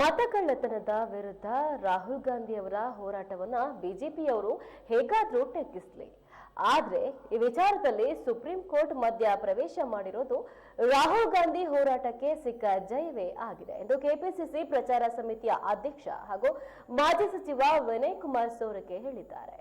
ಮತಕಳ್ಳತನದ ವಿರುದ್ಧ ರಾಹುಲ್ ಗಾಂಧಿ ಅವರ ಹೋರಾಟವನ್ನ ಬಿಜೆಪಿಯವರು ಹೇಗಾದ್ರೂ ಟೆಕ್ಕಿಸ್ಲಿ. ಆದ್ರೆ ಈ ವಿಚಾರದಲ್ಲಿ ಸುಪ್ರೀಂ ಕೋರ್ಟ್ ಮಧ್ಯ ಪ್ರವೇಶ ಮಾಡಿರೋದು ರಾಹುಲ್ ಗಾಂಧಿ ಹೋರಾಟಕ್ಕೆ ಸಿಕ್ಕ ಜಯವೇ ಆಗಿದೆ ಎಂದು ಕೆಪಿಸಿಸಿ ಪ್ರಚಾರ ಸಮಿತಿಯ ಅಧ್ಯಕ್ಷ ಹಾಗೂ ಮಾಜಿ ಸಚಿವ ವಿನಯ್ ಕುಮಾರ್ ಸೋರಕೆ ಹೇಳಿದ್ದಾರೆ.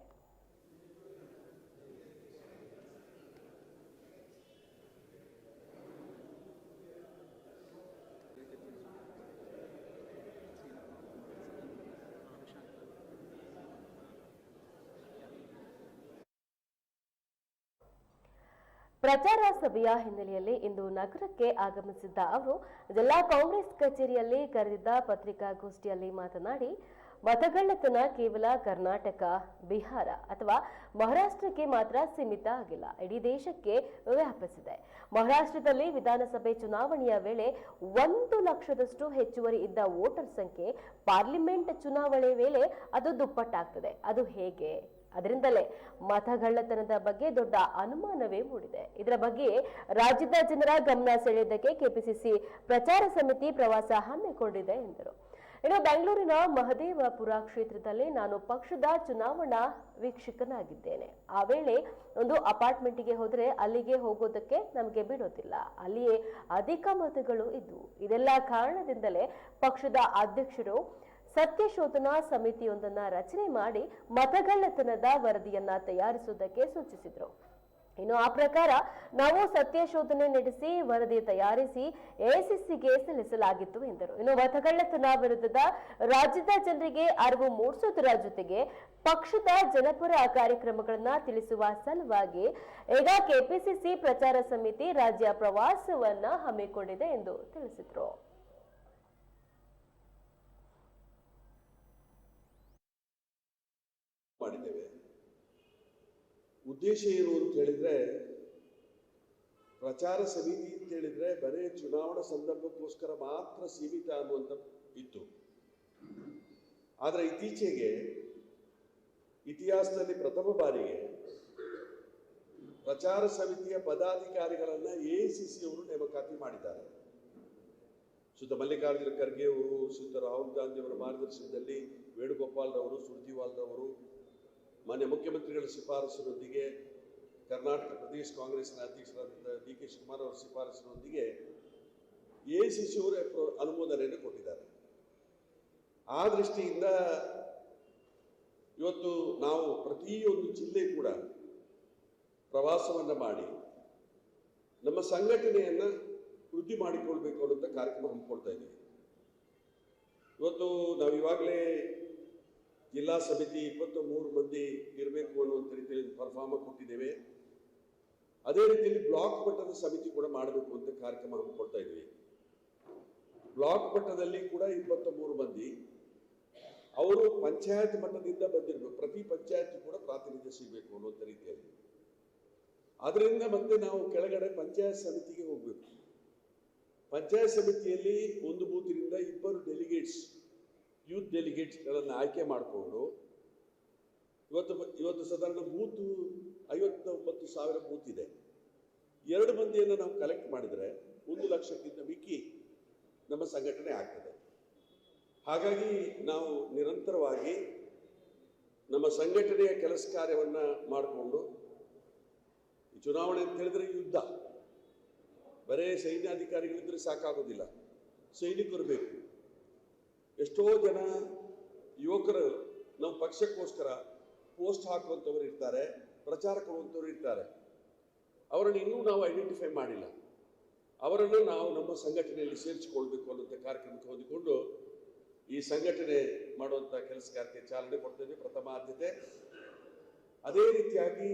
ಪ್ರಚಾರ ಸಭೆಯ ಹಿನ್ನೆಲೆಯಲ್ಲಿ ಇಂದು ನಗರಕ್ಕೆ ಆಗಮಿಸಿದ್ದ ಅವರು, ಜಿಲ್ಲಾ ಕಾಂಗ್ರೆಸ್ ಕಚೇರಿಯಲ್ಲಿ ಕರೆದಿದ್ದ ಪತ್ರಿಕಾಗೋಷ್ಠಿಯಲ್ಲಿ ಮಾತನಾಡಿ, ಮತಗಳ್ಳತನ ಕೇವಲ ಕರ್ನಾಟಕ, ಬಿಹಾರ ಅಥವಾ ಮಹಾರಾಷ್ಟ್ರಕ್ಕೆ ಮಾತ್ರ ಸೀಮಿತ ಆಗಿಲ್ಲ. ಇಡೀ ದೇಶಕ್ಕೆ ವ್ಯಾಪಿಸಿದೆ. ಮಹಾರಾಷ್ಟ್ರದಲ್ಲಿ ವಿಧಾನಸಭೆ ಚುನಾವಣೆಯ ವೇಳೆ ಒಂದು ಲಕ್ಷದಷ್ಟು ಹೆಚ್ಚುವರಿ ಇದ್ದ ವೋಟರ್ ಸಂಖ್ಯೆ ಪಾರ್ಲಿಮೆಂಟ್ ಚುನಾವಣೆ ವೇಳೆ ಅದು ದುಪ್ಪಟ್ಟಾಗ್ತದೆ. ಅದು ಹೇಗೆ? ಅದರಿಂದಲೇ ಮತಗಳ್ಳತನದ ಬಗ್ಗೆ ದೊಡ್ಡ ಅನುಮಾನವೇ ಮೂಡಿದೆ. ಇದರ ಬಗ್ಗೆ ರಾಜ್ಯದ ಜನರ ಗಮನ ಸೆಳೆಯುವುದಕ್ಕೆ ಕೆಪಿಸಿಸಿ ಪ್ರಚಾರ ಸಮಿತಿ ಪ್ರವಾಸ ಹಮ್ಮಿಕೊಂಡಿದೆ ಎಂದರು. ಇನ್ನು ಬೆಂಗಳೂರಿನ ಮಹದೇವಪುರ ಕ್ಷೇತ್ರದಲ್ಲಿ ನಾನು ಪಕ್ಷದ ಚುನಾವಣಾ ವೀಕ್ಷಕನಾಗಿದ್ದೇನೆ. ಆ ವೇಳೆ ಒಂದು ಅಪಾರ್ಟ್ಮೆಂಟ್ಗೆ ಹೋದರೆ ಅಲ್ಲಿಗೆ ಹೋಗೋದಕ್ಕೆ ನಮಗೆ ಬಿಡೋದಿಲ್ಲ. ಅಲ್ಲಿಯೇ ಅಧಿಕ ಮತಗಳು ಇದ್ದವು ಇದೆಲ್ಲ ಕಾರಣದಿಂದಲೇ ಪಕ್ಷದ ಅಧ್ಯಕ್ಷರು ಸತ್ಯಶೋಧನಾ ಸಮಿತಿಯೊಂದನ್ನ ರಚನೆ ಮಾಡಿ ಮತಗಳ್ಳತನದ ವರದಿಯನ್ನ ತಯಾರಿಸುವುದಕ್ಕೆ ಸೂಚಿಸಿದ್ರು. ಇನ್ನು ಆ ಪ್ರಕಾರ ನಾವು ಸತ್ಯಶೋಧನೆ ನಡೆಸಿ ವರದಿ ತಯಾರಿಸಿ ಎಸಿಸಿಗೆ ಸಲ್ಲಿಸಲಾಗಿತ್ತು ಎಂದರು. ಇನ್ನು ಮತಗಳ್ಳತನ ವಿರುದ್ಧದ ರಾಜ್ಯದ ಜನರಿಗೆ ಅರಿವು ಮೂಡಿಸುವುದರ ಜೊತೆಗೆ ಪಕ್ಷದ ಜನಪರ ಕಾರ್ಯಕ್ರಮಗಳನ್ನ ತಿಳಿಸುವ ಸಲುವಾಗಿ ಈಗ ಕೆಪಿಸಿಸಿ ಪ್ರಚಾರ ಸಮಿತಿ ರಾಜ್ಯ ಪ್ರವಾಸವನ್ನ ಹಮ್ಮಿಕೊಂಡಿದೆ ಎಂದು ತಿಳಿಸಿದ್ರು. ಉದ್ದೇಶ ಏನು ಅಂತ ಹೇಳಿದ್ರೆ, ಪ್ರಚಾರ ಸಮಿತಿ ಅಂತ ಹೇಳಿದ್ರೆ ಬರೀ ಚುನಾವಣಾ ಸಂದರ್ಭಕ್ಕೋಸ್ಕರ ಮಾತ್ರ ಸೀಮಿತ ಅನ್ನುವಂಥ ಇತ್ತು. ಆದರೆ ಇತ್ತೀಚೆಗೆ ಇತಿಹಾಸದಲ್ಲಿ ಪ್ರಥಮ ಬಾರಿಗೆ ಪ್ರಚಾರ ಸಮಿತಿಯ ಪದಾಧಿಕಾರಿಗಳನ್ನ ಎ ಸಿ ಸಿ ಅವರು ನೇಮಕಾತಿ ಮಾಡಿದ್ದಾರೆ. ಸುತ್ತ ಮಲ್ಲಿಕಾರ್ಜುನ ಖರ್ಗೆ ಅವರು ಸುತ್ತ ರಾಹುಲ್ ಗಾಂಧಿ ಅವರ ಮಾರ್ಗದರ್ಶನದಲ್ಲಿ ವೇಣುಗೋಪಾಲ್ ರವರು, ಸುರ್ಜಿವಾಲ್ ರವರು ಮಾನ್ಯ ಮುಖ್ಯಮಂತ್ರಿಗಳ ಶಿಫಾರಸಿನೊಂದಿಗೆ ಕರ್ನಾಟಕ ಪ್ರದೇಶ ಕಾಂಗ್ರೆಸ್ನ ಅಧ್ಯಕ್ಷರಾದಂಥ ಡಿ ಕೆ ಶಿವಕುಮಾರ್ ಅವರ ಶಿಫಾರಸಿನೊಂದಿಗೆ ಎ ಸಿ ಅಪ್ರೋ- ಅನುಮೋದನೆಯನ್ನು ಕೊಟ್ಟಿದ್ದಾರೆ. ಆ ದೃಷ್ಟಿಯಿಂದ ಇವತ್ತು ನಾವು ಪ್ರತಿಯೊಂದು ಜಿಲ್ಲೆ ಕೂಡ ಪ್ರವಾಸವನ್ನು ಮಾಡಿ ನಮ್ಮ ಸಂಘಟನೆಯನ್ನು ವೃದ್ಧಿ ಮಾಡಿಕೊಳ್ಬೇಕು ಅನ್ನೋಂಥ ಕಾರ್ಯಕ್ರಮ ಹಮ್ಮಿಕೊಳ್ತಾ ಇದ್ದೀವಿ. ಇವತ್ತು ನಾವು ಇವಾಗಲೇ ಜಿಲ್ಲಾ ಸಮಿತಿ ಇಪ್ಪತ್ತು ಮೂರು ಮಂದಿ ಇರಬೇಕು ಅನ್ನುವಂಥ ರೀತಿಯಲ್ಲಿ ಪರ್ಫಾರ್ಮ ಕೊಟ್ಟಿದ್ದೇವೆ. ಅದೇ ರೀತಿಯಲ್ಲಿ ಬ್ಲಾಕ್ ಮಟ್ಟದ ಸಮಿತಿ ಕೂಡ ಮಾಡಬೇಕು ಅಂತ ಕಾರ್ಯಕ್ರಮ ಹಮ್ಮಿಕೊಳ್ತಾ ಇದ್ವಿ. ಬ್ಲಾಕ್ ಮಟ್ಟದಲ್ಲಿ ಕೂಡ ಇಪ್ಪತ್ತ ಮೂರು ಮಂದಿ. ಅವರು ಪಂಚಾಯತ್ ಮಟ್ಟದಿಂದ ಬಂದಿರಬೇಕು. ಪ್ರತಿ ಪಂಚಾಯತ್ ಕೂಡ ಪ್ರಾತಿನಿಧ್ಯ ಸಿಗಬೇಕು ಅನ್ನುವಂಥ ರೀತಿಯಲ್ಲಿ. ಅದರಿಂದ ಮತ್ತೆ ನಾವು ಕೆಳಗಡೆ ಪಂಚಾಯತ್ ಸಮಿತಿಗೆ ಹೋಗಬೇಕು. ಪಂಚಾಯತ್ ಸಮಿತಿಯಲ್ಲಿ ಒಂದು ಬೂತಿನಿಂದ ಇಬ್ಬರು ಡೆಲಿಗೇಟ್ಸ್ ಯೂತ್ ಡೆಲಿಗೇಟ್ಸ್ಗಳನ್ನು ಆಯ್ಕೆ ಮಾಡಿಕೊಂಡು ಇವತ್ತು ಇವತ್ತು ಸಾಧಾರಣ ಬೂತು, ಐವತ್ತೊಂಬತ್ತು ಸಾವಿರ ಬೂತ್ ಇದೆ. ಎರಡು ಮಂದಿಯನ್ನು ನಾವು ಕಲೆಕ್ಟ್ ಮಾಡಿದರೆ ಒಂದು ಲಕ್ಷಕ್ಕಿಂತ ಮಿಕ್ಕಿ ನಮ್ಮ ಸಂಘಟನೆ ಆಗ್ತದೆ. ಹಾಗಾಗಿ ನಾವು ನಿರಂತರವಾಗಿ ನಮ್ಮ ಸಂಘಟನೆಯ ಕೆಲಸ ಕಾರ್ಯವನ್ನು ಮಾಡಿಕೊಂಡು ಚುನಾವಣೆ ಅಂತ ಹೇಳಿದ್ರೆ ಯುದ್ಧ. ಬರೇ ಸೈನ್ಯಾಧಿಕಾರಿಗಳಿದ್ರೆ ಸಾಕಾಗೋದಿಲ್ಲ. ಸೈನಿಕರು ಬೇಕು. ಎಷ್ಟೋ ಜನ ಯುವಕರು ನಮ್ಮ ಪಕ್ಷಕ್ಕೋಸ್ಕರ ಪೋಸ್ಟ್ ಹಾಕುವಂಥವ್ರು ಇರ್ತಾರೆ, ಪ್ರಚಾರ ಕೊಡುವಂಥವ್ರು ಇರ್ತಾರೆ. ಅವರನ್ನು ಇನ್ನೂ ನಾವು ಐಡೆಂಟಿಫೈ ಮಾಡಿಲ್ಲ. ಅವರನ್ನು ನಾವು ನಮ್ಮ ಸಂಘಟನೆಯಲ್ಲಿ ಸೇರಿಸಿಕೊಳ್ಬೇಕು ಅನ್ನೋಂಥ ಕಾರ್ಯಕ್ರಮಕ್ಕೆ ಹೊಂದಿಕೊಂಡು ಈ ಸಂಘಟನೆ ಮಾಡುವಂಥ ಕೆಲಸ ಕಾರ್ಯಕ್ಕೆ ಚಾಲನೆ ಕೊಡ್ತೇವೆ, ಪ್ರಥಮ ಆದ್ಯತೆ. ಅದೇ ರೀತಿಯಾಗಿ